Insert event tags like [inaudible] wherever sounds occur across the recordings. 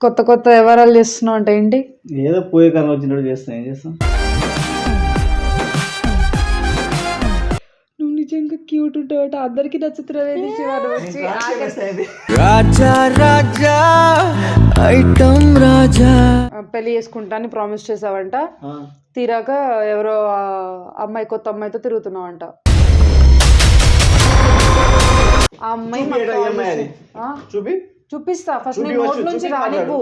కొత్త కొత్త వివరాలు చేస్తున్నావు అంటే ఏంటి? ఏదో పోయే కాలం వచ్చినట్టు చేస్తాం ఏం చేస్తాం? నువ్వు నిజంగా క్యూట్ ఉంటావు అందరికి నచ్చుతున్నావు శివాను వచ్చి. రాజా రాజా ఐటమ్ రాజా. ఆ, పెళ్ళి చేసుకుంటా అని ప్రామిస్ చేసావంట. ఆ, తీరాక ఎవరో ఆ అమ్మాయి కొత్త అమ్మాయితో తిరుగుతున్నావంట. ఆ అమ్మాయి మాకు అమ్మాయి అది? చేసి- ఆ, చూపి. చూపిస్తా. ఫస్ట్ నేను నోట్ నుంచి రానివ్వు.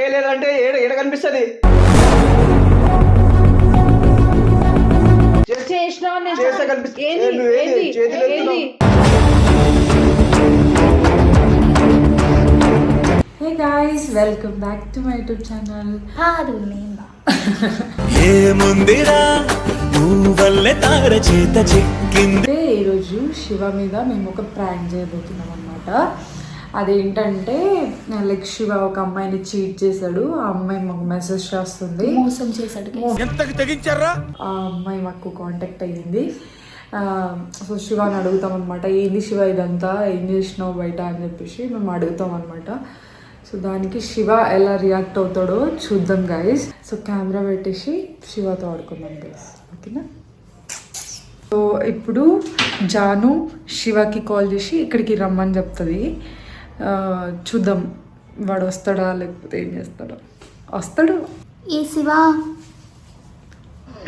ఏ లేదంటే ఏడ ఏడ కనిపిస్తుంది? చేస్తే కనిపిస్తుంది. ఏంది? Hey guys welcome back to my YouTube channel ఏముందిరా తార చేత చిక్కింది. ఈరోజు శివ మీద మేము ఒక ప్రాంక్ చేయబోతున్నాం అనమాట అదేంటంటే లైక్ శివ ఒక అమ్మాయిని చీట్ చేశాడు. ఆ అమ్మాయి మాకు మెసేజ్ చేస్తుంది. మోసం చేశాడు ఎంతకు తెగించారా? ఆ అమ్మాయి మాకు కాంటాక్ట్ అయ్యింది. సో శివాని అడుగుతాం అనమాట ఏంది శివ ఇదంతా? ఏం చేసినావు బయట? అని చెప్పేసి మేము అడుగుతాం అనమాట సో దానికి శివ ఎలా రియాక్ట్ అవుతాడో చూద్దాం గైస్ సో కెమెరా పెట్టేసి శివతో ఆడుకుందాం గైస్ ఓకేనా? సో ఇప్పుడు జాను శివకి కాల్ చేసి ఇక్కడికి రమ్మని చెప్తుంది. చూద్దాం వాడు వస్తాడా లేకపోతే ఏం చేస్తాడో. వస్తాడు. ఏ శివా?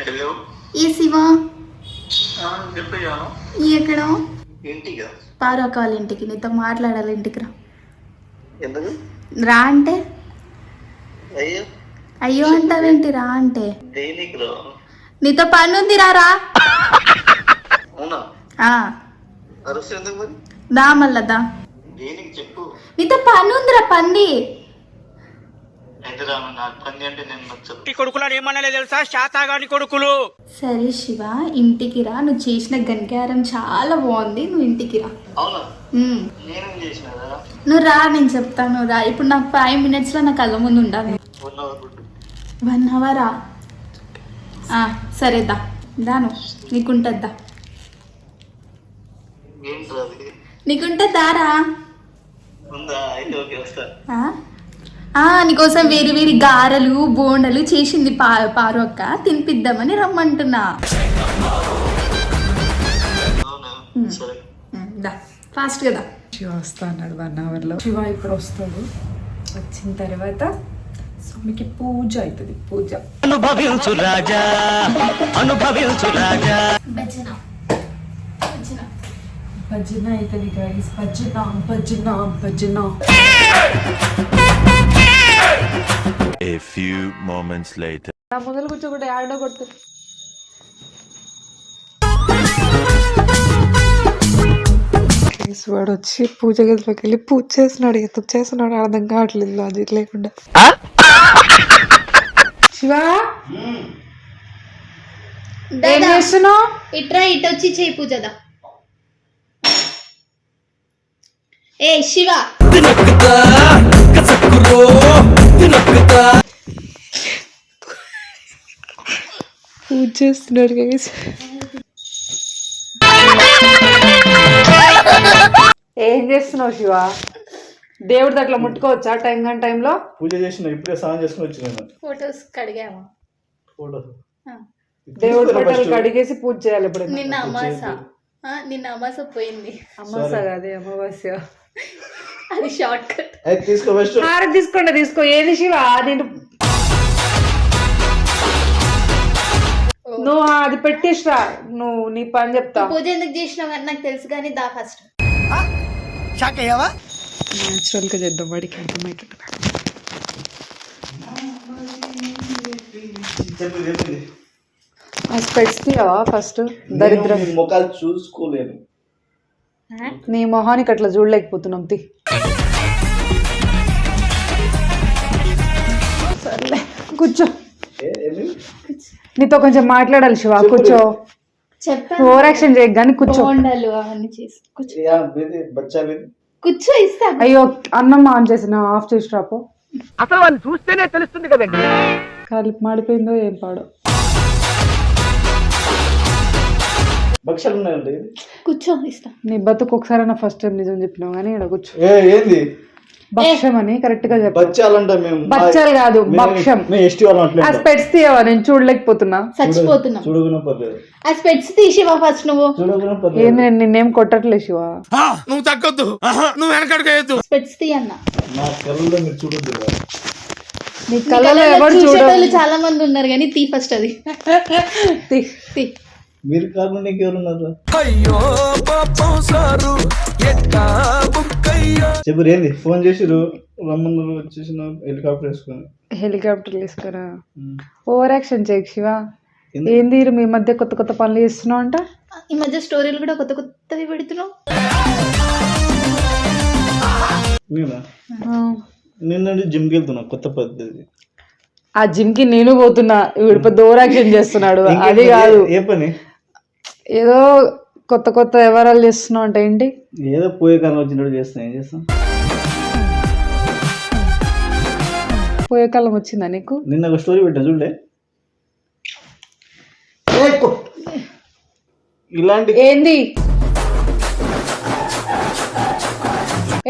హలో ఏ శివా? ఈ ఎక్కడ? వాళ్ళ ఇంటికి. నీతో మాట్లాడాలి ఇంటికి రా. ఎందుకు? రా అంటే? అయ్యో. అయ్యో అంటావేంటి రా అంటే. నీతో పని ఉంది రా. దా మళ్ళా దా. దేనికి చెప్పు. నీతో పని ఉందిరా పంది. ఏమన్నా తెలుసా? శాతాగాని కొడుకులు. సరే శివ ఇంటికి రా. నువ్వు చేసిన గనికారం చాలా బాగుంది. నువ్వు ఇంటికి రా. అవునా? నువ్వు రా నేను చెప్తాను రా. ఇప్పుడు నాకు ఫైవ్ మినిట్స్లో నా కళ్ళ ముందు ఉండాలి. వన్ అవర్ సరే దా. దాను నీకుంటుంది నీకుంటుంది? ఆ, నీకోసం వేరి వేరి గారెలు బోండలు చేసింది పా పారు అక్క. తినిపిద్దామని రమ్మంటున్నా. దా. ఫాస్ట్ కదా. శివ వస్తా అన్నాడు వన్ అవర్లో శివ ఇప్పుడు వస్తాడు. వచ్చిన తర్వాత స్వామికి పూజ అవుతుంది పూజ. అనుభవించు రాజా అనుభవించు రాజా. భజన. భజన. భజన అవుతుంది గైస్ భజన భజన భజన. A few moments later. నా మొదలు కూర్చోకుండా ఆడో Guys, వాడు వచ్చి పూజ గదిలోకి వెళ్ళి పూజ చేస్తున్నాడు. ఎందుకు చేస్తున్నాడు అర్థం కావట్లేదు లాజిక్ లేకుండా. శివా? ఏం చేస్తున్నావు? ఇట్రా ఇటు వచ్చి చేయి పూజదా. ఏ శివ. పూజ చేస్తున్నాడు గైస్. ఏం చేస్తున్నావు శివ? దేవుడి అట్లా ముట్టుకోవచ్చా టైం కానీ టైంలో? పూజ చేసిన ఇప్పుడే స్నానం చేసుకుని వచ్చినాను ఫొటోస్ కడిగామా? ఫోటో దేవుడి కడిగేసి పూజ చేయాలి ఇప్పుడు. నిన్న అమాస. ఆ, నిన్న అమాస పోయింది. అమావాస్య కాదే అమావాస్య. అది షార్ట్ కట్. తీసుకో ఫస్ట్ హారం తీసుకోండి తీసుకో. ఏది శివ? నేను నువ్వు అది పెట్టేసిరా. నువ్వు నీ పని చెప్తా. పూజ ఎందుకు చేసినావు అని నాకు తెలుసు కానీ దా ఫస్ట్ షాక్ అయ్యావా? న్యాచురల్గా చేద్దాం వాడికి ఆ స్పెట్స్ తీయవా ఫస్ట్? దరిద్రం. ముఖాలు చూసుకోలేను. నీ మొహానికి అట్లా చూడలేకపోతున్నాం తి. సర్లే కూర్చో? నీతో కొంచెం మాట్లాడాలి శివ కూర్చో. ఓవర్ యాక్షన్ చేయకు కానీ కూర్చో. బోండాలు అవన్నీ చేసి కూర్చో. యా, ఇది బచ్చా ఇది. కూర్చో ఇస్తా. అయ్యో అన్నం ఆన్ చేసిన ఆఫ్ చేసి రాపో అసలు వాళ్ళు చూస్తేనే తెలుస్తుంది కదండి. కలిపి మాడిపోయిందో ఏం పాడో. భక్షాలు ఉన్నాయండి? కూర్చో ఇస్తా. నీ బతుకు ఒకసారి నా ఫస్ట్ టైం నిజం చెప్పినావు కానీ ఇక్కడ కూర్చో. ఏ ఏంది? భక్ష్యం అని కరెక్ట్గా చెప్పు బచ్చాలంట మేము బచ్చాలు కాదు, భక్ష్యం. ఆ స్పెట్స్ తీయవా? నేను చూడలేకపోతున్నా. చచ్చిపోతున్నాం. ఆ స్పెట్స్ తీసివా ఫస్ట్ నువ్వు. ఏంది నేను నిన్నేం కొట్టట్లే శివ? నువ్వు తగ్గొద్దు. నువ్వు స్పెట్స్ తీ అన్న. నా కళ్ళలో మీరు చూడొద్దు కదా. నీ కళ్ళలో ఎవరు చూసేటోళ్ళు చూడ చాలా మంది ఉన్నారు కానీ తీ ఫస్ట్ అది. [laughs] తీ మీరు కాకుండా ఇంకెవరున్నారు అయ్యో పాపం సారు ఎట్టా చెప్పు ఏంది? ఫోన్ చేసిరు రమ్మన్నారు వచ్చేసిన హెలికాప్టర్ వేసుకొని. హెలికాప్టర్ తీసుకురా ఉమ్. ఓవర్ యాక్షన్ చేయకు శివ? ఏంది మీ మధ్య కొత్త కొత్త పనులు చేస్తున్నావు అంట? ఈ మధ్య స్టోరీలు కూడా కొత్త కొత్తవి పెడుతున్నావు. నేనా? నిన్న జిమ్కి వెళ్తున్నా కొత్త పద్ధతి. ఆ జిమ్కి నేను పోతున్నా వీడు పెద్ద ఓవర్ యాక్షన్ చేస్తున్నాడు అది? కాదు. ఏ పని? ఏదో కొత్త కొత్త వ్యవహారాలు చేస్తున్నావు అంట ఏంటి? ఏదో పోయే కాలం వచ్చినట్టు చేస్తాం ఏం చేస్తాం? పోయే కాలం వచ్చిందా నీకు? నిన్న ఒక స్టోరీ పెట్టా చూడలే. ఇలాంటి ఏంది?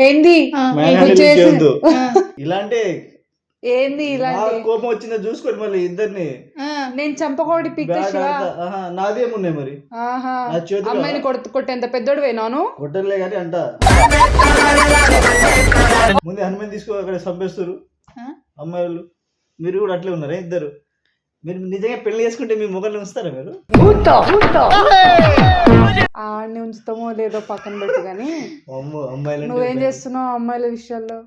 ఏంది. ఇలాంటి ఏంది నా ఇలాంటి? కోపం వచ్చిందో చూసుకోండి మళ్ళీ ఇద్దరిని. నేను చంపకోడి పిక్ నాదేమున్నాయి మరి? అమ్మాయిని కొడుతు కొట్టేంత పెద్దోడు వేనాను కొట్టలే కానీ అంట. ముందు హనుమాన్ తీసుకో అక్కడ చంపేస్తారు. అమ్మాయిలు. మీరు కూడా అట్లే ఉన్నారా ఇద్దరు? మీరు నిజంగా పెళ్ళి చేసుకుంటే మీ మొగల్ని ఉంచుతారా మీరు? ఆడిని ఉంచుతామో లేదో పక్కన పెట్టు కానీ నువ్వేం చేస్తున్నావు అమ్మాయిల విషయాల్లో?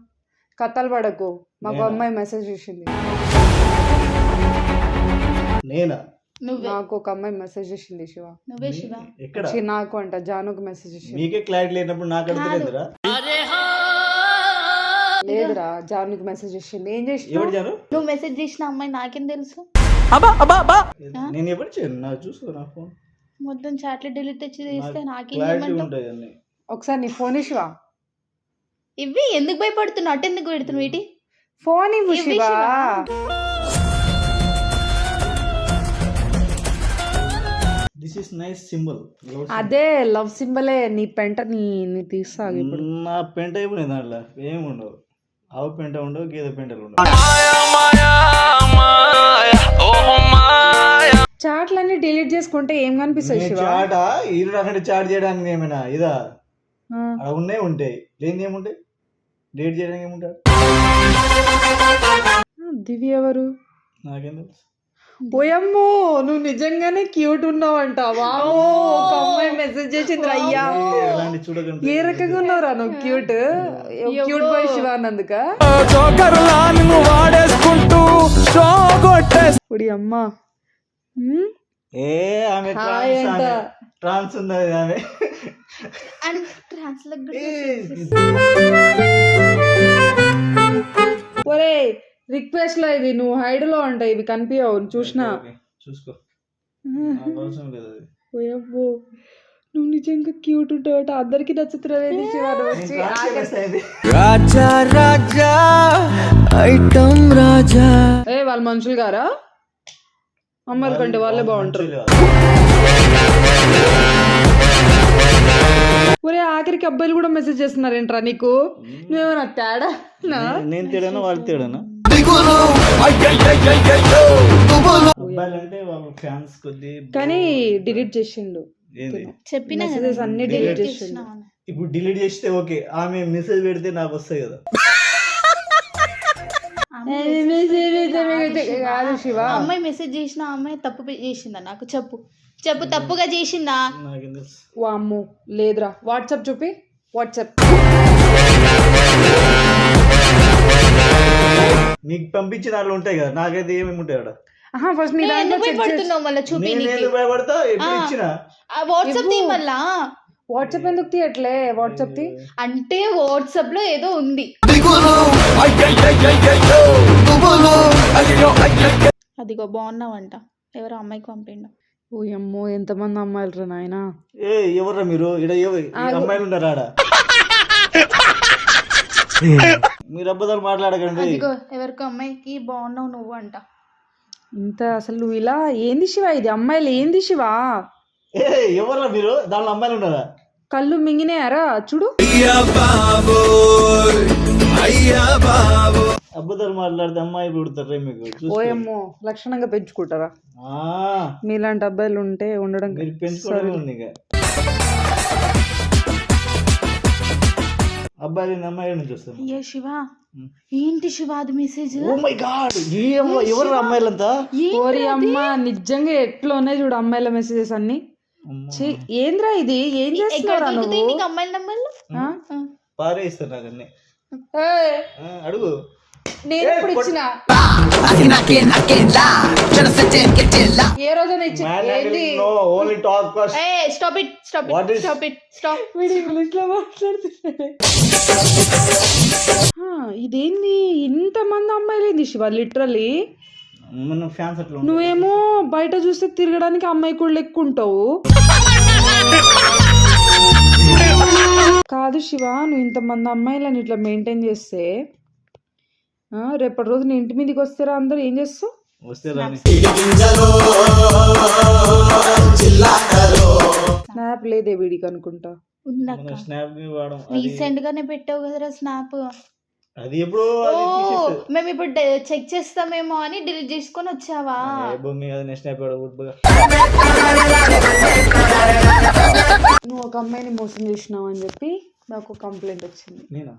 కథలు పడకు. మాకు అమ్మాయి మెసేజ్ చేసింది. నేనా? నువ్వే. నాకు ఒక అమ్మాయి మెసేజ్ చేసింది శివ. నువ్వే శివ. ఎక్కడ? ఛీ, నాకు అంట జానుకు మెసేజ్ చేసింది. మీకే క్లారిటీ లేనప్పుడు నాకు అడుగుతుందిరా లేదురా? జానుకి మెసేజ్ చేసింది. ఏం చేసి ఎవరు జాను? నువ్వు మెసేజ్ చేసిన అమ్మాయి నాకేం తెలుసు? నేను ఎవరు చేయను? నాకు చూసుకో నా ఫోన్ మొత్తం చాట్లు డిలీట్ తెచ్చి చేస్తే నాకేం క్లారిటీ చేయమంటావు? ఉంటాయి అన్ని. ఒకసారి నీ ఫోన్ శివ. ఇవి ఎందుకు భయపడుతున్నావు? అటు ఎందుకు పెడుతున్నావు వీటి? ఫోన్ ఇవ్వు Shiva. This is nice symbol అదే లవ్ సింబలే నీ పెంట నీ నీ తీసాగు ఇప్పుడు. నా పెంట అయిపోయింది దాంట్లో. ఏమి ఉండవు. ఆవు పెంట ఉండవు గేదె పెంటలు ఉండవు. చాట్లన్నీ డిలీట్ చేసుకుంటే ఏం కనిపిస్తుంది చాట? ఈరుడు అక్కడ చాట్ చేయడానికి ఏమైనా ఇదా? ఉన్నాయి ఉంటాయి. లేని ఏముంటాయి? డేట్ చేయడానికి ఏముంటాడు దివ్య ఎవరు? నాకేం తెలుసు. పోయమ్మో నువ్వు నిజంగానే క్యూట్ ఉన్నావంట. వావ్ ఒక అమ్మాయి మెసేజ్ చేసింది అయ్యా. చూడకండి ఏ రకంగా ఉన్నావురా నువ్వు క్యూట్ క్యూట్ బాయ్ శివ అన్నందుక? జోకర్లా నువ్వు వాడేసుకుంటూ షో కొట్టేసి ఇప్పుడు అమ్మ. హ్మ్? ఏ ఆమె హాయ్ ట్రాన్స్ అంట. ఆమె. ట్రాన్స్ ఉన్నది ఆమె అండ్ ట్రాన్స్లేట్ ఒరే రిక్వెస్ట్లో ఇది నువ్వు హైడ్లో ఉంటాయి ఇవి కనిపించవు చూసినా? చూసుకో. [laughs] పోయబ్బో నువ్వు నిజంగా క్యూట్ ఉంటావట అందరికి వచ్చి ఇది. రాజా రాజా ఐటమ్ రాజా. ఏ వాళ్ళ మనుషులు గారా? అమ్మాయిల కంటే వాళ్ళే బాగుంటారు. ఒరే ఆఖరికి అబ్బాయిలు కూడా మెసేజ్ చేస్తున్నారేంట్రా నీకు? నువ్వేమన్నా తేడా? నేను తేడానా? వాళ్ళు తేడానా? కానీ డిలీట్ చేసిండు. చెప్పిన మెసేజెస్ అన్ని డిలీట్ చేసిండు. ఇప్పుడు డిలీట్ చేస్తే ఓకే ఆమె మెసేజ్ పెడితే నాకు వస్తాయి కదా. కాదు శివ. అమ్మాయి మెసేజ్ చేసిన అమ్మాయి తప్పు చేసిందా? నాకు చెప్పు. చెప్పు తప్పుగా చేసిందా? వామ్మో లేదురా. వాట్సాప్ చూపి. వాట్సాప్. నీకు పంపించిన దాంట్లో ఉంటాయి కదా నాకైతే ఏమేమి ఉంటాయి అక్కడ ఆహా ఫస్ట్ నీ నువ్వు దాంట్లో ఎందుకు చెక్ చేసి భయపడుతున్నావు మళ్ళీ చూపి నేను నీకు? ఎందుకు భయపడతా? ఎప్పుడు ఆ. ఇచ్చిన? వాట్సాప్ మళ్ళా. వాట్సాప్ ఎందుకు తీయట్లే? వాట్సాప్ తీ. అంటే వాట్సాప్లో ఏదో ఉంది. అదిగో బాగున్నావంట. ఎవరో అమ్మాయికి పంపిండు. ఓ అమ్మో ఎంతమంది అమ్మాయిలు రా నాయనా? ఏ ఎవర్రా మీరు? ఈ అమ్మాయిలు ఆడ? [laughs] మీరు అబద్ధాలు మాట్లాడకండి. అదిగో ఎవరికో అమ్మాయికి బాగున్నావు నువ్వు అంట ఇంత అసలు నువ్వు ఇలా ఏంది శివ? ఇది అమ్మాయిలు ఏంది శివ? ఏ ఎవర్రా మీరు? దానిలో అమ్మాయిలు ఉన్నారా? కళ్ళు మింగినాయారా? చూడు. అయ్యా బాబోయ్ అయ్యా బాబో అబద్ధాలు మాట్లాడితే అమ్మాయి పుడతారు మీకు. ఓయమ్మో లక్షణంగా పెంచుకుంటారా? ఆ, మీలాంటి అబ్బాయిలు ఉంటే ఉండడం మీరు పెంచుకోవడమే ఉంది ఇక. అబ్బాయి అమ్మాయి నుంచి వస్తారు అయ్యో శివ ఏంటి శివ అది మెసేజ్ ఓ మై గాడ్ ఈ అమ్మ ఎవరు అమ్మాయిలంతా? ఓరి అమ్మ నిజంగా ఎట్లా ఉన్నాయి చూడు అమ్మాయిల మెసేజెస్ అన్ని. ఏంద్రా ఇది? ఏం చేస్తున్నారా నువ్వు? అమ్మాయిల నంబర్లు అన్ని. అడుగు. నేను ఎప్పుడు ఇచ్చిన. ఏ రోజైనా ఇచ్చిన ఏంటి no only talk first A stop it stop it stop it stop వీడు ఇంగ్లీష్లో మాట్లాడుతున్నాడు. [laughs] ఆ, ఇదేంది? ఇంతమంది అమ్మాయిలు ఏంది శివ? లిటరలీ మన ఫ్యాన్స్ అట్లా ఉంటారు. నువ్వేమో బయట చూస్తే తిరగడానికి అమ్మాయి కూడా లెక్కుంటావు. కాదు శివ నువ్వు ఇంతమంది అమ్మాయిలని ఇట్లా మెయింటైన్ చేస్తే ఆ, రేపటి రోజు నీ ఇంటి మీదకి వస్తారా అందరు? ఏం చేస్తావు? స్నాప్ లేదే వీడికి అనుకుంటా. రీసెంట్ గానే పెట్టావు కదరా స్నాప్ అది ఎప్పుడు ఓ మేము ఇప్పుడు చెక్ చేస్తామేమో అని డిలీట్ చేసుకొని వచ్చావా? భూమి నెక్స్ట్ నువ్వు ఒక అమ్మాయిని మోసం చేసినావు అని చెప్పి నాకు కంప్లైంట్ వచ్చింది. నేనా.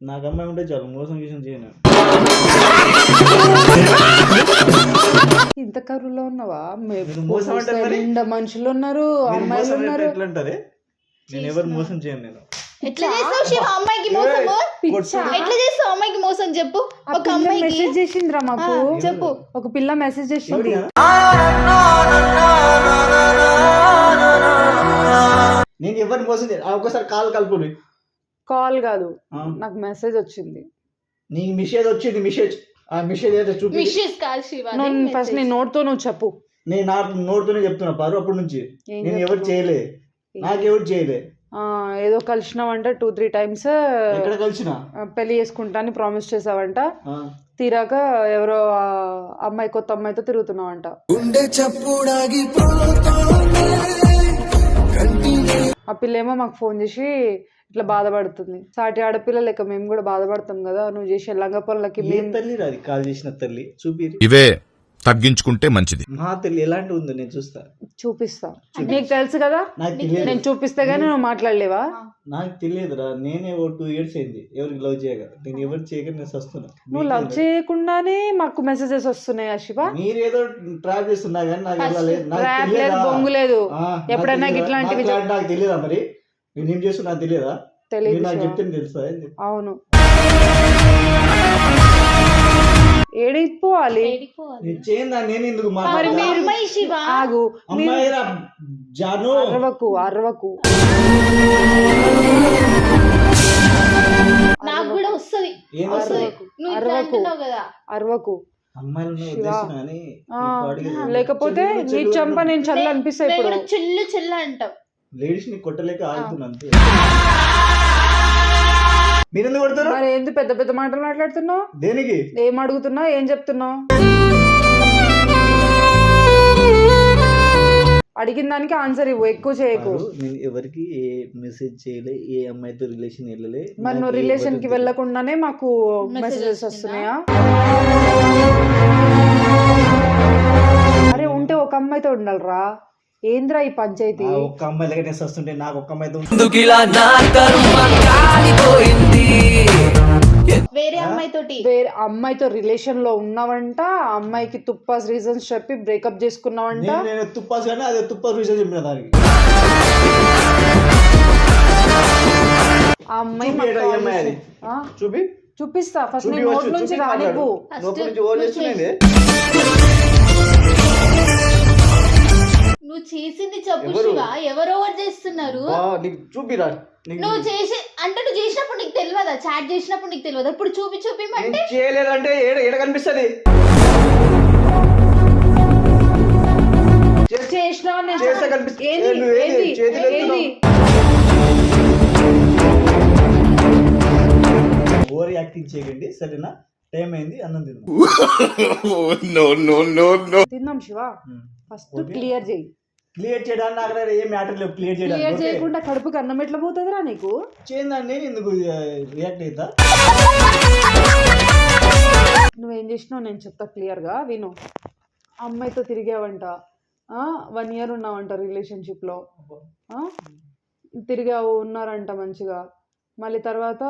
నాకు అమ్మాయి ఉంటే చాలు మోసం చేసిన చేయను. ఇంత కరువులో ఉన్నావా? మోసం అంటే? నిండా మనుషులు ఉన్నారు అమ్మాయిలు మోసం ఉన్నారు. ఎట్లా నేను ఎవరు మోసం చేయను నేను. ఎట్లా చేస్తావు శివ? అమ్మాయికి మోసము? ఎట్లా చేస్తావు అమ్మాయికి మోసం చెప్పు? ఒక అమ్మాయికి? మెసేజ్ చేసిందిరా మాకు. చెప్పు. ఒక పిల్ల మెసేజ్ చేసింది. నేను ఎవరిని మోసం ఒక్కసారి కాల్ కలుపుని. కాల్ కాదు. నాకు మెసేజ్ వచ్చింది. నీకు మిషేజ్ వచ్చింది మిషేజ్ ఆ మిషేజ్ అయితే చూపి విషెస్ కాదు శివ నువ్వు ఫస్ట్ నీ నోట్తో నువ్వు చెప్పు. నేను నా నోడుతూనే చెప్తున్నా పారు అప్పటి నుంచి. నేను ఎవరు చేయలే. నాకెవరు చేయలే. ఏదో కలిసినావంట టూ త్రీ టైమ్స్ పెళ్ళి చేసుకుంటా అని ప్రామిస్ చేసావంట. తీరాక ఎవరో అమ్మాయి కొత్త అమ్మాయితో తిరుగుతున్నావంట. ఆ పిల్ల ఏమో మాకు ఫోన్ చేసి ఇట్లా బాధపడుతుంది. సాటి ఆడపిల్ల లెక్క మేము కూడా బాధపడతాం కదా నువ్వు చేసే లంగ పనులకి ఏ మేము తల్లి రాది కాల్ చేసిన తల్లి. చూపి ఇవే తగ్గించుకుంటే మంచిది. మా తల్లి ఎలాంటి ఉందో నేను చూస్తా. చూపిస్తా. నీకు తెలుసు కదా? నాకు తెలియదు. నేను చూపిస్తే గానీ నువ్వు మాట్లాడలేవా? నాకు తెలియదురా. నేనే ఓ టూ ఇయర్స్ అయింది. ఎవరికి లవ్ చేయక నేను ఎవరు చేయక నేను వస్తున్నా నువ్వు లవ్ చేయకుండానే మాకు మెసేజెస్ వస్తున్నాయి శివ మీరేదో ట్రాప్ చేస్తున్నా కానీ నాకు వెళ్ళలేదు నాకు లేదు తెలియదా? బొంగు లేదు. ఆ, నాకు ఎప్పుడైనా తెలియదా? ఇట్లాంటివి నాకు తెలియదా మరి? నేను ఏం చేస్తున్నా నాకు తెలియదా? తెలియదు నాకు శివ. చెప్తే తెలుసా ఏంది? అవును. ఏడిపోవాలి. ఆగు. అరవకు అరవకు. నాకు కూడా వస్తది. అరవకు. లేకపోతే నీ చంప నేను చల్ల అనిపిస్తాయి చెల్లు చెల్లు అంటాం లేడీస్ని కొట్టలేక ఆగుతున్నా అంతే. మీరు ఎందుకు కొడతారు? మరి ఏంది పెద్ద పెద్ద మాటలు మాట్లాడుతున్నావు? దేనికి? ఏం అడుగుతున్నావు? ఏం చెప్తున్నావు? అడిగిన దానికి ఆన్సర్ ఇవ్వు ఎక్కువ చేయకు. నేను ఎవరికి ఏ మెసేజ్ చేయలే ఏ అమ్మాయితో రిలేషన్ వెళ్ళలే మరి నువ్వు నాకు ఏ రిలేషన్కి వెళ్ళకుండానే మాకు Messages మెసేజెస్ వస్తున్నాయా? వస్తున్నాయా? అరే ఉంటే ఒక అమ్మాయితో ఉండాలిరా. ఏంద్రా ఈ పంచాయతీ? ఆ ఒక్క అమ్మాయి దగ్గర నేను వస్తుంటే నాకు ఒక్క కాలిపోయింది? వేరే అమ్మాయి తోటి వేరే అమ్మాయితో రిలేషన్లో ఉన్నావంట ఆ అమ్మాయికి తుప్పాస్ రీజన్స్ చెప్పి బ్రేకప్ చేసుకున్నావంట. నేను నేను తుప్పాసు కానీ అదే తుప్పాసు చెప్పిన దానికి. ఆ అమ్మాయి చూపి అమ్మాయి చూపిస్తా ఫస్ట్ నేను నోట్ నుంచి రానివ్వు. నువ్వు చేసింది చెప్పు ఎవరు? శివ. ఎవరు ఓవర్ చేస్తున్నారు. నీకు చూపిరా నీకు నువ్వు చేసి అంటే నువ్వు చేసినప్పుడు నీకు తెలియదా? చాట్ చేసినప్పుడు నీకు తెలియదా? ఇప్పుడు చూపి చూపి నేను చేయలేదంటే ఏడ ఏడ కనిపిస్తుంది? చేసినావా నేను చేస్తే కనిపిస్తుంది. ఏంది? ఏ, నువ్వు ఏంది? ఏంది? చేతులు ఏంది? ఓవర్ యాక్టింగ్ చేయకండి సరేనా? టైం అయింది అన్నం తిందాం నో నో నో నో తిందాం శివ. ఉమ్. ఫస్ట్ క్లియర్ చేయి. క్లియర్ చేయడానికి నాకు దగ్గర ఏం మ్యాటర్ లేవు క్లియర్ క్లియర్ చేయడానికి ఓకే? చేయకుండా కడుపుకి అన్నం ఎట్లా పోతుందిరా నీకు? చేయండి ఎందుకు రియాక్ట్ అవుతా నువ్వేం చేసినావు? నేను చెప్తా క్లియర్గా విను. అమ్మాయితో తిరిగావంట. వన్ ఇయర్ ఉన్నావంట రిలేషన్షిప్లో. తిరిగావు ఉన్నారంట మంచిగా. మళ్ళీ తర్వాత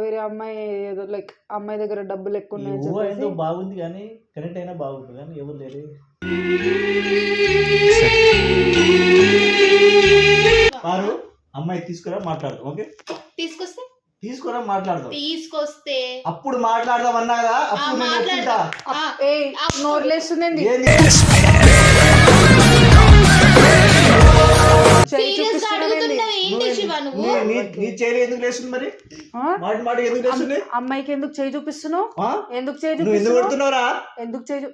వేరే అమ్మాయి ఏదో లైక్ అమ్మాయి దగ్గర డబ్బులు ఎక్కువ ఉన్నాయని చెప్పేసి బాగుంది కానీ కనెక్ట్ అయినా బాగుంటుంది కానీ ఎవరు లేరు. వారు అమ్మాయి తీసుకురా మాట్లాడదాం ఓకే? తీసుకొస్తే? తీసుకురా మాట్లాడదాం. తీసుకొస్తే. అప్పుడు మాట్లాడదాం అన్నాగా అప్పుడు నేను ఒప్పుకుంటా. నోర్లేస్తుంది ఏంది? అమ్మాయికి ఎందుకు చేయి చూపిస్తున్నావు? ఆ? ఎందుకు చేయి నువ్వు ఎందుకు చేయి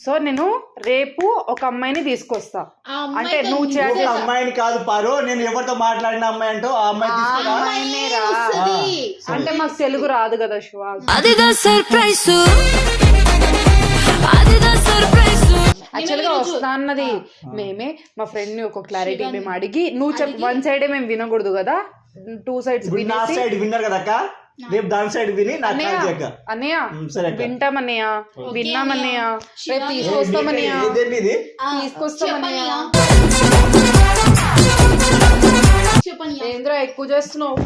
సో నేను రేపు ఒక అమ్మాయిని తీసుకొస్తా. అంటే నువ్వు చేయాలి అమ్మాయిని కాదు పారు నేను ఎవరితో మాట్లాడిన అమ్మాయి అంటో ఆ అమ్మాయి. అంటే మాకు తెలుగు రాదు కదా శివ. అదిదా సర్ప్రైజ్ అదిదా సర్ప్రైజ్ యాక్చువల్గా వస్తా అన్నది. మేమే మా ఫ్రెండ్ని ఒక క్లారిటీ మేము అడిగి నువ్వు చెప్ వన్ సైడే మేము వినకూడదు కదా? టూ సైడ్స్ నా సైడ్ విన్నారు కదా అక్క? రేపు దాని సైడ్ విని నాకు అన్నయ్య వింటామన్నయ్య విన్నామన్నయ్య. రేపు తీసుకొస్తామన్నయ్య. తీసుకొస్తామన్నయ్య. చెప్పని ఏంద్రా ఎక్కువ చేస్తున్నావు?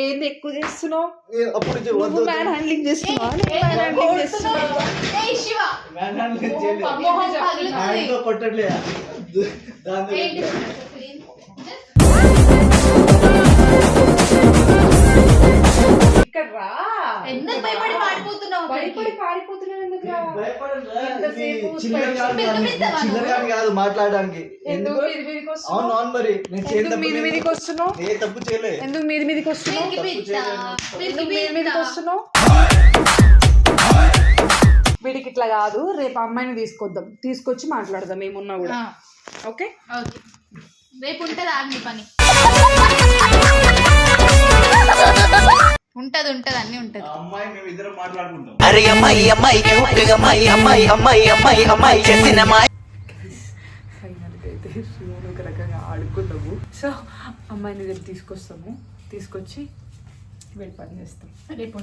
ఏంది ఎక్కువ చేస్తున్నావు? నువ్వు. మ్యాన్ హ్యాండ్లింగ్ చేస్తున్నావా? నేను మ్యాన్ హ్యాండ్లింగ్ చేస్తున్నావా? ఇక్కడ రా ఎందుకు భయపడి పారిపోతున్నావు భయపడి పారిపోతున్నావు ఎందుకురా భయపడనురా. ఎంతసేపు ఇది చిల్లర కాదు మాట్లాడడానికి. ఎందుకు మీదికి అవును వస్తున్నావు? అవును మరి. నేను చేయని ఎందుకు తప్పు మీది లేదు. మీదికి వస్తున్నావు? ఏ తప్పు చేయలే. ఎందుకు మీది మీదికి వస్తున్నావు? ఎందుకు మీది మీదికి వస్తున్నావు? వీడికి ఇట్లా కాదు రేపు అమ్మాయిని తీసుకొద్దాం. తీసుకొచ్చి మాట్లాడదాం ఏమున్నా కూడా. ఓకే? ఓకే. రేపు ఉంటది ఆగ్ని పని? ఉంటది ఉంటది అన్ని ఉంటది. ఆ అమ్మాయి మేము ఇద్దరం మాట్లాడుకుంటాం. అరే అమ్మాయి అమ్మాయి క్యూట్ అమ్మాయి అమ్మాయి అమ్మాయి అమ్మాయి అమ్మాయి చేసిన మా ఫైనల్గా అయితే శివుడు ఒక రకంగా ఆడుకున్నాము సో అమ్మాయిని రేపు తీసుకొస్తాము. తీసుకొచ్చి వెళ్ళి పని చేస్తాం. రేపు.